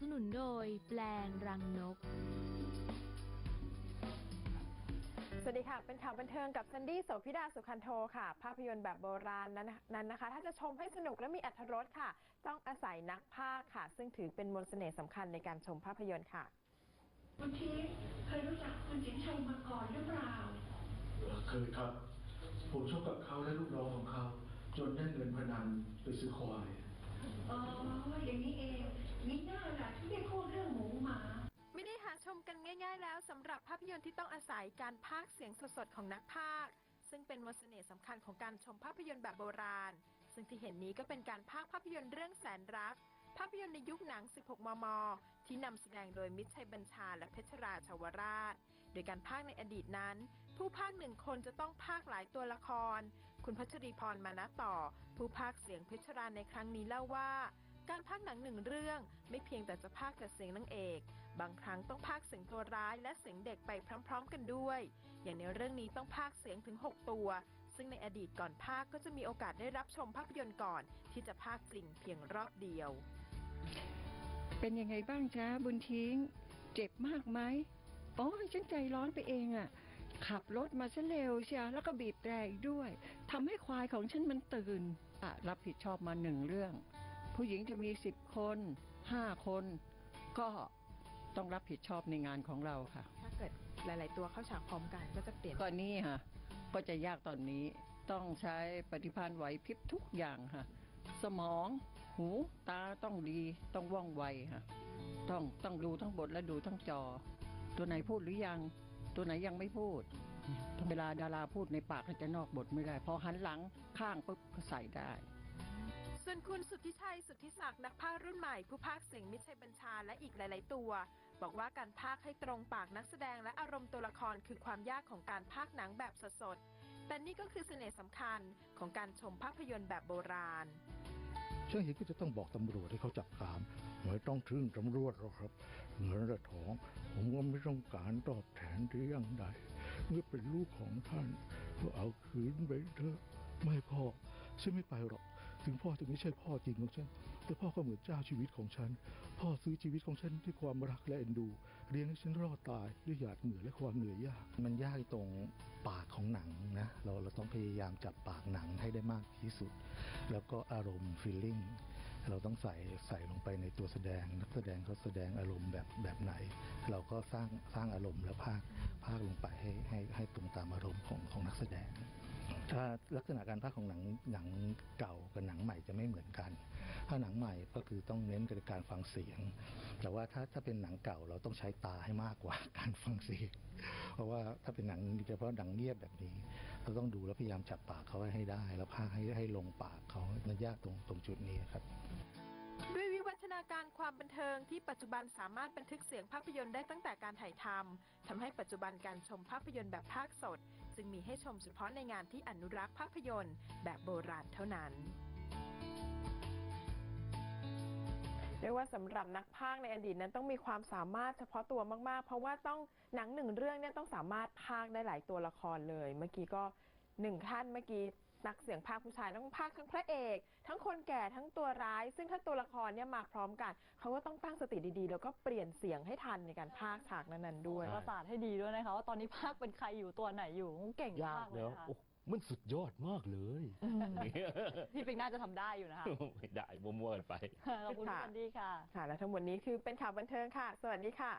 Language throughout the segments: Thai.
บสนุนโดยแปลงรังนก สวัสดีค่ะ เป็นข่าวบันเทิงกับซันดี้โสภิดาสุขันโทค่ะ ภาพยนตร์แบบโบราณนั้นนั้นนะคะ ถ้าจะชมให้สนุกและมีอรรถรสค่ะ ต้องอาศัยนักพากย์ค่ะ ซึ่งถือเป็นมนต์เสน่ห์สำคัญในการชมภาพยนตร์ค่ะ คุณทิพย์เคยรู้จักคุณสินชัยมาก่อนหรือเปล่า เคยครับ ผมชอบกับเขาและลูกน้องของเขา จนได้เงินพนันไปซื้อควาย อ๋อ อย่างนี้เอง มีหน้าล่ะที่ได้พูดเรื่องหมูหมา ไม่ได้หาชมกันง่าย ๆ แล้วสำหรับภาพยนตร์ที่ต้องอาศัยการพากย์เสียงสดๆของนักพากย์ซึ่งเป็นมนต์เสน่ห์สำคัญของการชมภาพยนตร์แบบโบราณ ซึ่งที่เห็นนี้ก็เป็นการพากย์ภาพยนตร์เรื่องแสนรัก ภาพยนตร์ในยุคหนัง 16 มม ที่นำแสดงโดยมิตรชัยบัญชาและเพชรราชาวราช โดยการพากย์ในอดีตนั้น ผู้พากย์หนึ่งคนจะต้องพากย์หลายตัวละคร คุณพัชรีพรมานะต่อ ผู้พากย์เสียงเพชรราในครั้งนี้เล่าว่า การพากย์หนังหนึ่งเรื่องไม่เพียงแต่จะพากย์แต่เสียงนางเอก บางครั้งต้องพากเสียงตัวร้ายและเสียงเด็กไปพร้อม ๆ กันด้วย อย่างในเรื่องนี้ต้องพากเสียงถึง 6 ตัว ซึ่งในอดีตก่อนพากก็จะมีโอกาสได้รับชมภาพยนตร์ก่อน ที่จะพากย์จริงเพียงรอบเดียว เป็นยังไงบ้างจ๊ะบุญทิ้ง เจ็บมากไหมโอ้ยฉันใจร้อนไปเองอะ่ะ ขับรถมาซะเร็วเชียแล้วก็บีบแตรอีกด้วยทำให้ควายของฉันมันตื่นอะรับผิดชอบมาหนึ่งเรื่อง ผู้หญิงจะมีสิบคนห้าคนก็ต้องรับผิดชอบในงานของเราค่ะ ถ้าเกิดหลาย ๆ ตัวเข้าฉากพร้อมกันก็จะเปลี่ยน ก็นี่ค่ะ ก็จะยากตอนนี้ต้องใช้ปฏิภาณไหวพริบทุกอย่างค่ะ สมอง หูตาต้องดีต้องว่องไวค่ะ ต้องต้องดูทั้งบทและดูทั้งจอ ตัวไหนพูดหรือยัง ตัวไหนยังไม่พูด เวลาดาราพูดในปากก็จะนอกบทไม่ได้พอหันหลังข้างปุ๊บก็ใส่ได้ ส่วนคุณสุทธิชัยสุทธิศักดิ์นักพากย์รุ่นใหม่ ผู้พากย์เสียงมิตรชัยบัญชาและอีกหลาย ๆ ตัว บอกว่าการพากย์ให้ตรงปากนักแสดงและอารมณ์ตัวละครคือความยากของการพากย์หนังแบบสดๆแต่นี่ก็คือเสน่ห์สำคัญของการชมภาพยนตร์แบบโบราณฉันเห็นก็จะต้องบอกตำรวจให้เขาจับตามไม่ต้องทึ่งตำรวจหรอกครับเงินและทอง ผมก็ไม่ต้องการตอบแทนที่ยังใดเมื่อเป็นลูกของท่านก็เอาคืนไปเถอะไม่พอฉันไม่ไปหรอก ถึงพ่อจะไม่ใช่พ่อจริงของฉัน แต่พ่อก็เหมือนเจ้าชีวิตของฉัน พ่อซื้อชีวิตของฉันด้วยความรักและเอ็นดู เลี้ยงให้ฉันรอดตายด้วยหยาดเหงื่อและความเหนื่อยยาก มันยากตรงปากของหนังนะ เราเราต้องพยายามจับปากหนังให้ได้มากที่สุด แล้วก็อารมณ์ฟีลลิ่ง เราต้องใส่ใส่ลงไปในตัวแสดง นักแสดงเขาแสดงอารมณ์แบบแบบไหน เราก็สร้างสร้างอารมณ์แล้วภาคภาคลงไปให้ให้ให้ตรงตามอารมณ์ของของนักแสดง ถ้าลักษณะการภาคของหนังหนังเก่ากับหนังใหม่จะไม่เหมือนกัน ถ้าหนังใหม่ก็คือต้องเน้นการฟังเสียง แต่ว่าถ้าถ้าเป็นหนังเก่าเราต้องใช้ตาให้มากกว่าการฟังเสียง เพราะว่าถ้าเป็นหนังเฉพาะหนังเงียบแบบนี้ เราต้องดูแล้วพยายามจับปากเขาไว้ให้ได้ แล้วพากให้ให้ลงปากเขามันยากตรงตรงจุดนี้ครับด้วยวิวัฒนาการความบันเทิงที่ปัจจุบันสามารถบันทึกเสียงภาพยนตร์ได้ตั้งแต่การถ่ายทำทำให้ปัจจุบันการชมภาพยนตร์แบบภาคสด จึงมีให้ชมเฉพาะในงานที่อนุรักษ์ภาพยนตร์แบบโบราณเท่านั้น เรียกว่าสำหรับนักพากย์ในอดีตนั้นต้องมีความสามารถเฉพาะตัวมากๆ เพราะว่าต้องหนังหนึ่งเรื่องเนี่ยต้องสามารถพากย์ได้หลายตัวละครเลย เมื่อกี้ก็หนึ่งท่านเมื่อกี้นักเสียงพากย์ผู้ชายต้องพากย์ทั้งพระเอก ทั้งคนแก่ทั้งตัวร้าย ซึ่งถ้าตัวละครเนี่ยมาพร้อมกัน เขาก็ต้องตั้งสติดีๆ แล้วก็เปลี่ยนเสียงให้ทันในการพากย์ฉากนั้นๆด้วยประสานให้ดีด้วยนะคะว่าตอนนี้ภาคเป็นใครอยู่ตัวไหนอยู่เก่งยากมากเลเนยอะนะคะโอ้ มันสุดยอดมากเลยอืมพี่ปิงน่าจะทำได้อยู่นะคะ ไม่ได้มั่วๆกันไป ขอบคุณค่ะพี่แคนดี้ค่ะ ค่ะ และทั้งหมดนี้คือเป็นข่าวบันเทิงค่ะ สวัสดีค่ะ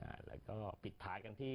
อ่าแล้วก็ปิดท้ายกันที่